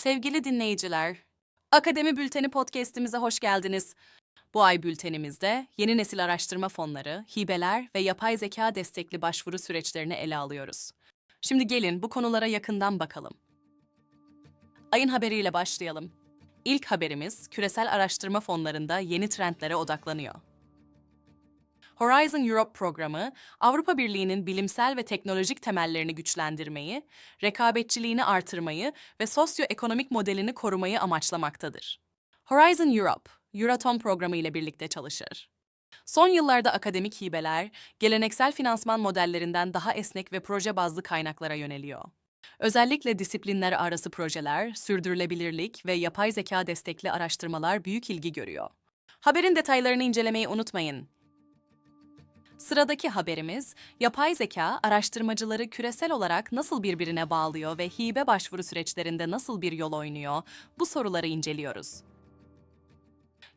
Sevgili dinleyiciler, Akademi Bülteni podcast'imize hoş geldiniz. Bu ay bültenimizde yeni nesil araştırma fonları, hibeler ve yapay zeka destekli başvuru süreçlerini ele alıyoruz. Şimdi gelin bu konulara yakından bakalım. Ayın haberiyle başlayalım. İlk haberimiz küresel araştırma fonlarında yeni trendlere odaklanıyor. Horizon Europe programı, Avrupa Birliği'nin bilimsel ve teknolojik temellerini güçlendirmeyi, rekabetçiliğini artırmayı ve sosyoekonomik modelini korumayı amaçlamaktadır. Horizon Europe, Euratom programı ile birlikte çalışır. Son yıllarda akademik hibeler, geleneksel finansman modellerinden daha esnek ve proje bazlı kaynaklara yöneliyor. Özellikle disiplinler arası projeler, sürdürülebilirlik ve yapay zeka destekli araştırmalar büyük ilgi görüyor. Haberin detaylarını incelemeyi unutmayın. Sıradaki haberimiz, yapay zeka araştırmacıları küresel olarak nasıl birbirine bağlıyor ve hibe başvuru süreçlerinde nasıl bir yol oynuyor? Bu soruları inceliyoruz.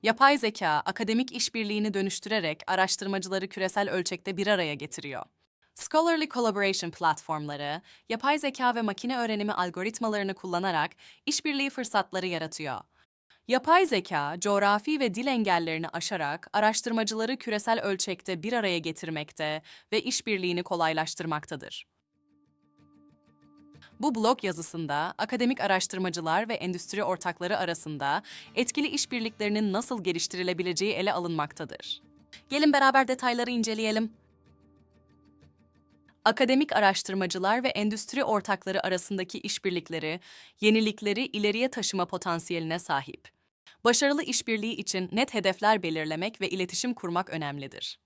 Yapay zeka, akademik işbirliğini dönüştürerek araştırmacıları küresel ölçekte bir araya getiriyor. Scholarly Collaboration platformları, yapay zeka ve makine öğrenimi algoritmalarını kullanarak işbirliği fırsatları yaratıyor. Yapay zeka, coğrafi ve dil engellerini aşarak araştırmacıları küresel ölçekte bir araya getirmekte ve işbirliğini kolaylaştırmaktadır. Bu blog yazısında akademik araştırmacılar ve endüstri ortakları arasında etkili işbirliklerinin nasıl geliştirilebileceği ele alınmaktadır. Gelin beraber detayları inceleyelim. Akademik araştırmacılar ve endüstri ortakları arasındaki işbirlikleri, yenilikleri ileriye taşıma potansiyeline sahip. Başarılı işbirliği için net hedefler belirlemek ve iletişim kurmak önemlidir.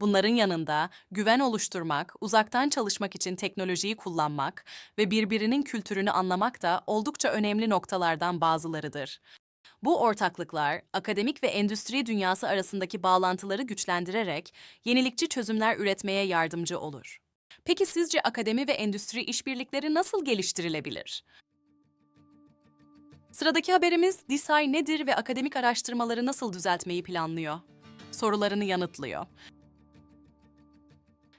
Bunların yanında güven oluşturmak, uzaktan çalışmak için teknolojiyi kullanmak ve birbirinin kültürünü anlamak da oldukça önemli noktalardan bazılarıdır. Bu ortaklıklar, akademik ve endüstri dünyası arasındaki bağlantıları güçlendirerek yenilikçi çözümler üretmeye yardımcı olur. Peki sizce akademi ve endüstri işbirlikleri nasıl geliştirilebilir? Sıradaki haberimiz DİSAY nedir ve akademik araştırmaları nasıl düzeltmeyi planlıyor? Sorularını yanıtlıyor.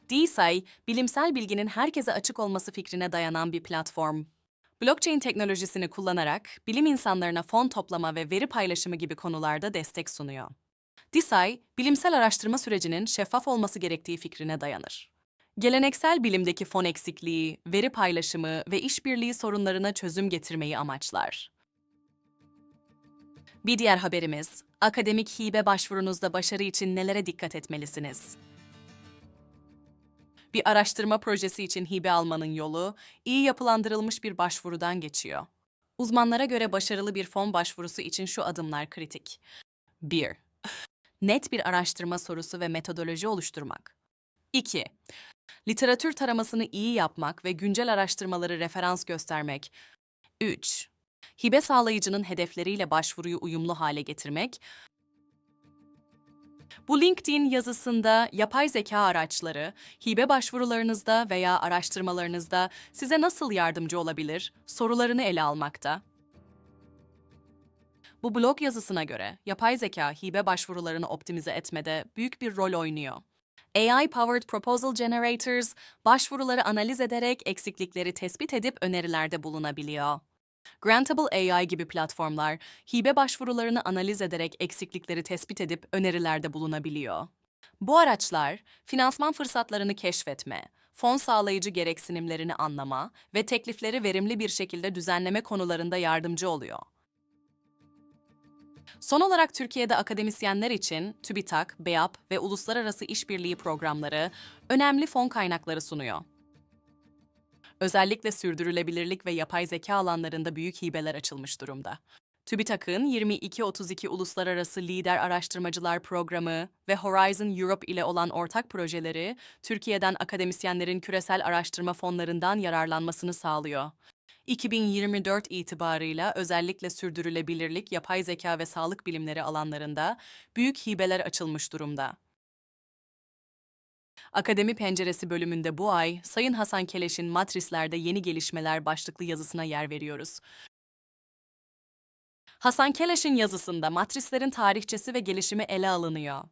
DSI, bilimsel bilginin herkese açık olması fikrine dayanan bir platform. Blockchain teknolojisini kullanarak bilim insanlarına fon toplama ve veri paylaşımı gibi konularda destek sunuyor. DSI, bilimsel araştırma sürecinin şeffaf olması gerektiği fikrine dayanır. Geleneksel bilimdeki fon eksikliği, veri paylaşımı ve işbirliği sorunlarına çözüm getirmeyi amaçlar. Bir diğer haberimiz, akademik hibe başvurunuzda başarı için nelere dikkat etmelisiniz? Bir araştırma projesi için hibe almanın yolu, iyi yapılandırılmış bir başvurudan geçiyor. Uzmanlara göre başarılı bir fon başvurusu için şu adımlar kritik. 1. Net bir araştırma sorusu ve metodoloji oluşturmak. 2. Literatür taramasını iyi yapmak ve güncel araştırmaları referans göstermek. 3. Hibe sağlayıcının hedefleriyle başvuruyu uyumlu hale getirmek. Bu LinkedIn yazısında yapay zeka araçları, hibe başvurularınızda veya araştırmalarınızda size nasıl yardımcı olabilir sorularını ele almakta. Bu blog yazısına göre yapay zeka hibe başvurularını optimize etmede büyük bir rol oynuyor. AI-powered proposal generators başvuruları analiz ederek eksiklikleri tespit edip önerilerde bulunabiliyor. Grantable AI gibi platformlar, hibe başvurularını analiz ederek eksiklikleri tespit edip önerilerde bulunabiliyor. Bu araçlar, finansman fırsatlarını keşfetme, fon sağlayıcı gereksinimlerini anlama ve teklifleri verimli bir şekilde düzenleme konularında yardımcı oluyor. Son olarak Türkiye'de akademisyenler için TÜBİTAK, BEAP ve uluslararası işbirliği programları önemli fon kaynakları sunuyor. Özellikle sürdürülebilirlik ve yapay zeka alanlarında büyük hibeler açılmış durumda. TÜBİTAK'ın 2232 Uluslararası Lider Araştırmacılar Programı ve Horizon Europe ile olan ortak projeleri, Türkiye'den akademisyenlerin küresel araştırma fonlarından yararlanmasını sağlıyor. 2024 itibarıyla özellikle sürdürülebilirlik, yapay zeka ve sağlık bilimleri alanlarında büyük hibeler açılmış durumda. Akademi Penceresi bölümünde bu ay Sayın Hasan Keleş'in Matrisler'de yeni gelişmeler başlıklı yazısına yer veriyoruz. Hasan Keleş'in yazısında matrislerin tarihçesi ve gelişimi ele alınıyor.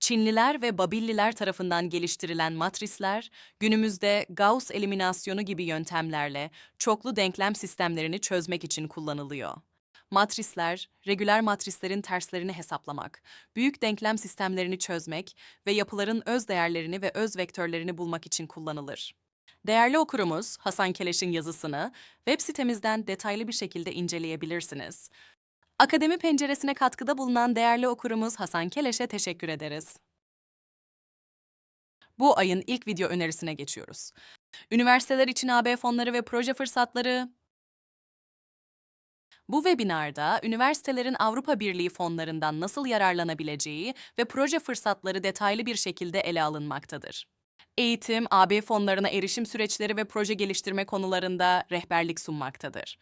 Çinliler ve Babilliler tarafından geliştirilen matrisler, günümüzde Gauss eliminasyonu gibi yöntemlerle çoklu denklem sistemlerini çözmek için kullanılıyor. Matrisler, regüler matrislerin terslerini hesaplamak, büyük denklem sistemlerini çözmek ve yapıların öz değerlerini ve öz vektörlerini bulmak için kullanılır. Değerli okurumuz Hasan Keleş'in yazısını web sitemizden detaylı bir şekilde inceleyebilirsiniz. Akademi penceresine katkıda bulunan değerli okurumuz Hasan Keleş'e teşekkür ederiz. Bu ayın ilk video önerisine geçiyoruz. Üniversiteler için AB fonları ve proje fırsatları. Bu webinarda üniversitelerin Avrupa Birliği fonlarından nasıl yararlanabileceği ve proje fırsatları detaylı bir şekilde ele alınmaktadır. Eğitim, AB fonlarına erişim süreçleri ve proje geliştirme konularında rehberlik sunmaktadır.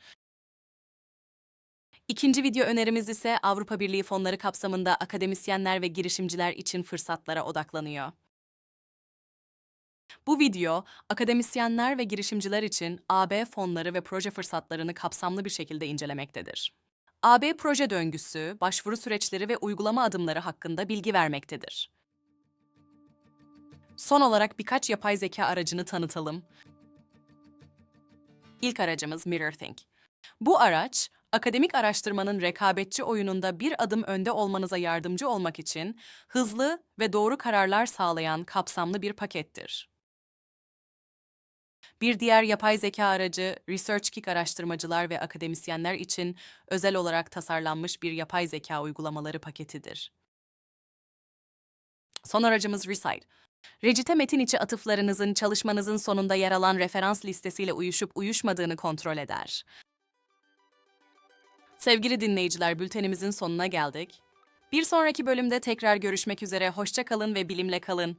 İkinci video önerimiz ise Avrupa Birliği fonları kapsamında akademisyenler ve girişimciler için fırsatlara odaklanıyor. Bu video, akademisyenler ve girişimciler için AB fonları ve proje fırsatlarını kapsamlı bir şekilde incelemektedir. AB proje döngüsü, başvuru süreçleri ve uygulama adımları hakkında bilgi vermektedir. Son olarak birkaç yapay zeka aracını tanıtalım. İlk aracımız MirrorThink. Bu araç, akademik araştırmanın rekabetçi oyununda bir adım önde olmanıza yardımcı olmak için hızlı ve doğru kararlar sağlayan kapsamlı bir pakettir. Bir diğer yapay zeka aracı ResearchGeek araştırmacılar ve akademisyenler için özel olarak tasarlanmış bir yapay zeka uygulamaları paketidir. Son aracımız Recite. Recite metin içi atıflarınızın çalışmanızın sonunda yer alan referans listesiyle uyuşup uyuşmadığını kontrol eder. Sevgili dinleyiciler, bültenimizin sonuna geldik. Bir sonraki bölümde tekrar görüşmek üzere. Hoşça kalın ve bilimle kalın.